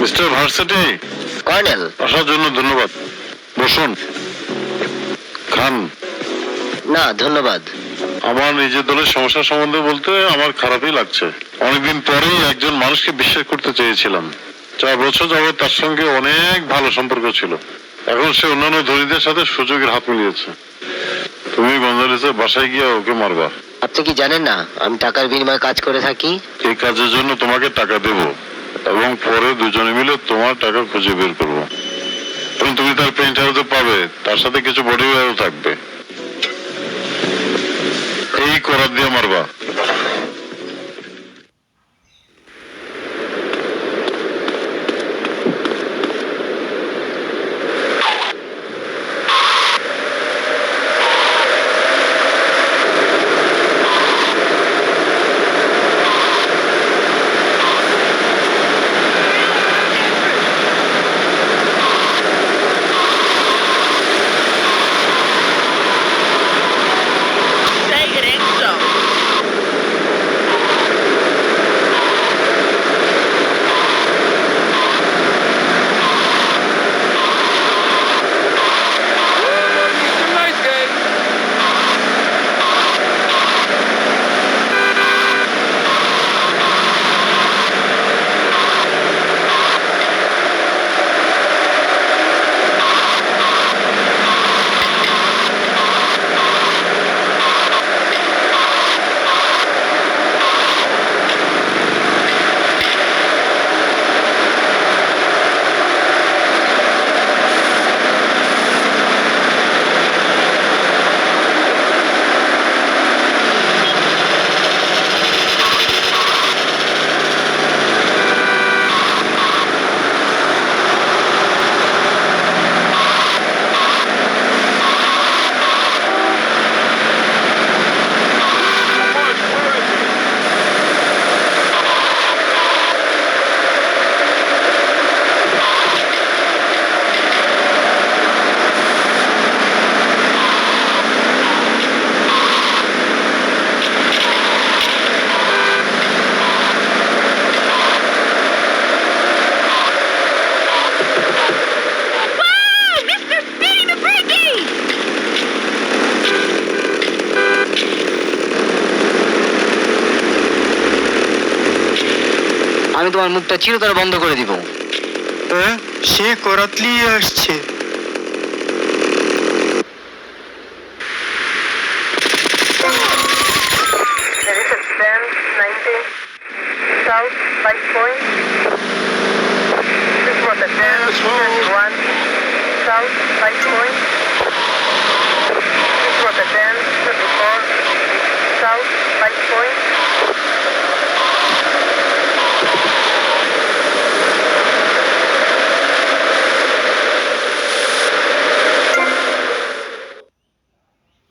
Mister varsity colonel আসার জন্য ধন্যবাদ। বসুন। খান। না ধন্যবাদ। আমার নিজের দলের সমস্যা সম্বন্ধে বলতে আমার খারাপই লাগছে। অনেকদিন পরেই একজন মানুষকে বিশ্বাস করতে চেয়েছিলাম। চার বছর যাবত তার সঙ্গে অনেক ভালো সম্পর্ক ছিল। এখন সে অন্যান্য ধনীদের সাথে সুযোগের হাত মিলিয়েছে। তুমি গঞ্জালিসের বাসায় গিয়ে ওকে মারবা। আপনি কি জানেন না? আমি টাকার বিনিময়ে কাজ করে থাকি। এই কাজের জন্য তোমাকে টাকা দেব এবং পরে দুজনে মিলে তোমার টাকা খুঁজে বের করব। এবং তুমি তার পেন্ট হাউসে পাবে, তার সাথে কিছু বডি থাকবে। এই করার দিয়ে মারবা। আমি তোমার মুখটা চিরতরে বন্ধ করে দিব হ্যাঁ সে করাতলি আসছে This is 10, 90, South, 5 point. This was a 10, 21, South, 5 point. This was a 10, 24, South, 5 point.